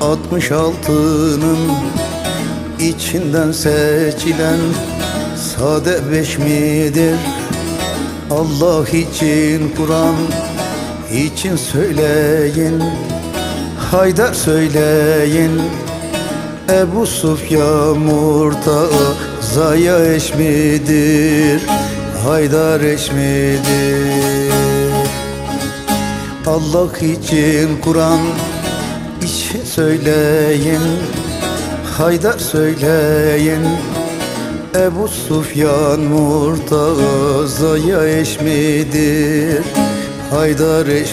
6666'nın içinden seçilen sade beş midir? Allah için Kur'an için söyleyin Haydar söyleyin Ebu Sufyan Murtaza'ya eş midir? Haydar eş midir? Allah için Kur'an için söyleyin Haydar söyleyin Ebu Sufyan Murtaza'ya eş midir? Haydar eş?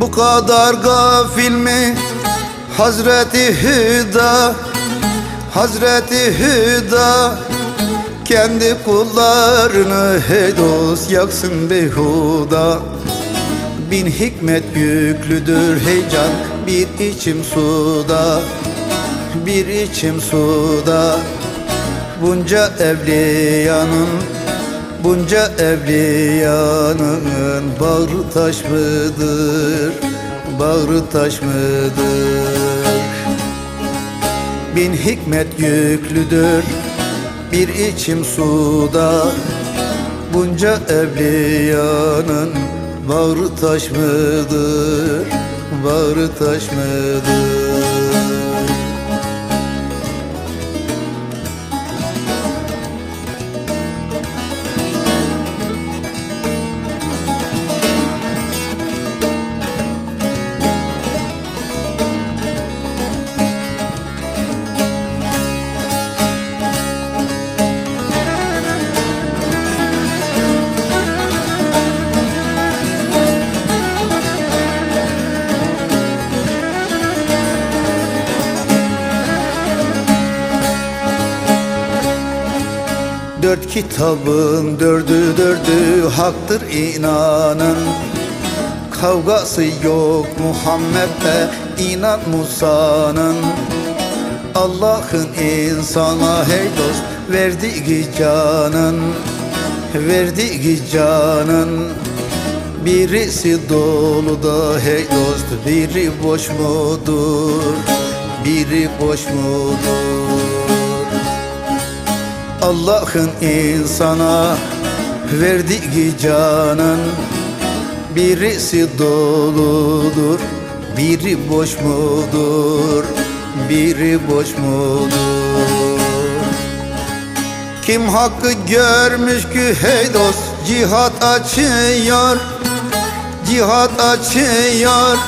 Bu kadar gafil mi Hazreti Hüda Hazreti Hüda Kendi kullarını hedos yaksın behuda. Bin hikmet yüklüdür heyecan bir içim suda. Bir içim suda. Bunca evliyanın Bunca evliyanın Bağrı taş mıdır? Bağrı taş mıdır? Bin hikmet yüklüdür Bir içim suda. Bunca evliyanın Bağrı taş mıdır? Bağrı taş mıdır Dört kitabın dördü dördü haktır inanın. Kavgası yok Muhammed'le inan Musa'nın. Allah'ın insana hey dost verdiği canın Verdiği canın. Birisi dolu da hey dost biri boş mudur? Biri boş mudur Allah'ın insana verdiği canın Birisi doludur, biri boş mudur, biri boş mudur? Kim hakkı görmüş ki hey dost cihat açıyor, cihat açıyor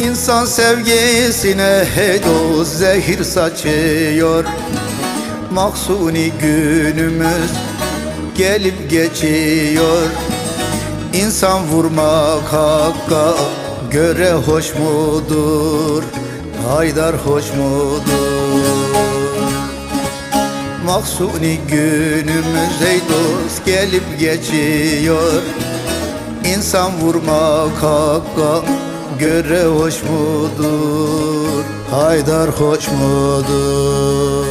İnsan sevgisine hey dost zehir saçıyor Maksuni günümüz gelip geçiyor İnsan vurmak hakka göre hoş mudur? Haydar hoş mudur? Maksuni günümüz ey dost gelip geçiyor İnsan vurmak hakka göre hoş mudur? Haydar hoş mudur?